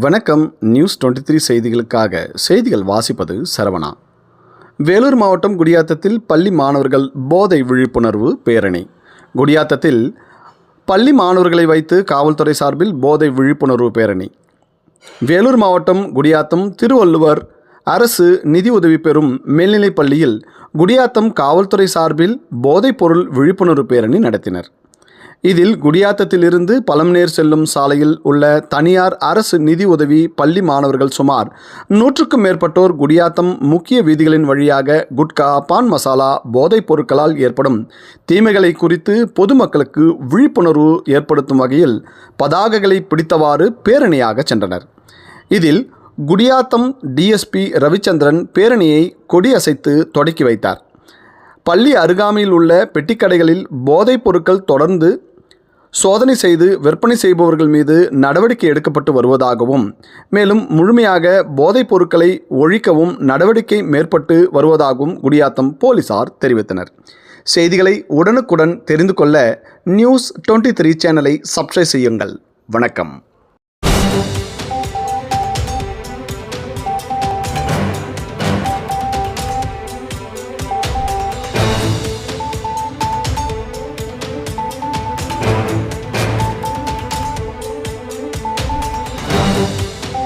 வணக்கம். News twenty three செய்திகளுக்காக செய்திகள் வாசிப்பது சரவணா. வேலூர் மாவட்டம் குடியாத்தத்தில் பள்ளி மாணவர்கள் போதை விழிப்புணர்வு பேரணி. குடியாத்தத்தில் பள்ளி மாணவர்களை வைத்து காவல்துறை சார்பில் போதை விழிப்புணர்வு பேரணி. வேலூர் மாவட்டம் குடியாத்தம் திருவள்ளுவர் அரசு நிதி உதவி பெறும் மேல்நிலைப் பள்ளியில் குடியாத்தம் காவல்துறை சார்பில் போதைப்பொருள் விழிப்புணர்வு பேரணி நடத்தினர். இதில் குடியாத்தத்திலிருந்து பழம்நேர் செல்லும் சாலையில் உள்ள தனியார் அரசு நிதி உதவி பள்ளி மாணவர்கள் சுமார் நூற்றுக்கும் மேற்பட்டோர் குடியாத்தம் முக்கிய வீதிகளின் வழியாக குட்கா பான் மசாலா போதைப் பொருட்களால் ஏற்படும் தீமைகளை குறித்து பொதுமக்களுக்கு விழிப்புணர்வு ஏற்படுத்தும் வகையில் பதாகைகளை பிடித்தவாறு பேரணியாக சென்றனர். இதில் குடியாத்தம் டிஎஸ்பி ரவிச்சந்திரன் பேரணியை கொடியசைத்து தொடக்கி வைத்தார். பள்ளி அருகாமையில் உள்ள பெட்டிக்கடைகளில் போதைப் பொருட்கள் தொடர்ந்து சோதனை செய்து விற்பனை செய்பவர்கள் மீது நடவடிக்கை எடுக்கப்பட்டு வருவதாகவும் மேலும் முழுமையாக போதைப் பொருட்களை ஒழிக்கவும் நடவடிக்கை மேற்பட்டு வருவதாகவும் குடியாத்தம் போலீசார் தெரிவித்தனர். செய்திகளை உடனுக்குடன் தெரிந்து கொள்ள நியூஸ் டுவெண்ட்டி த்ரீ சேனலை சப்ஸ்கிரைப் செய்யுங்கள். வணக்கம்.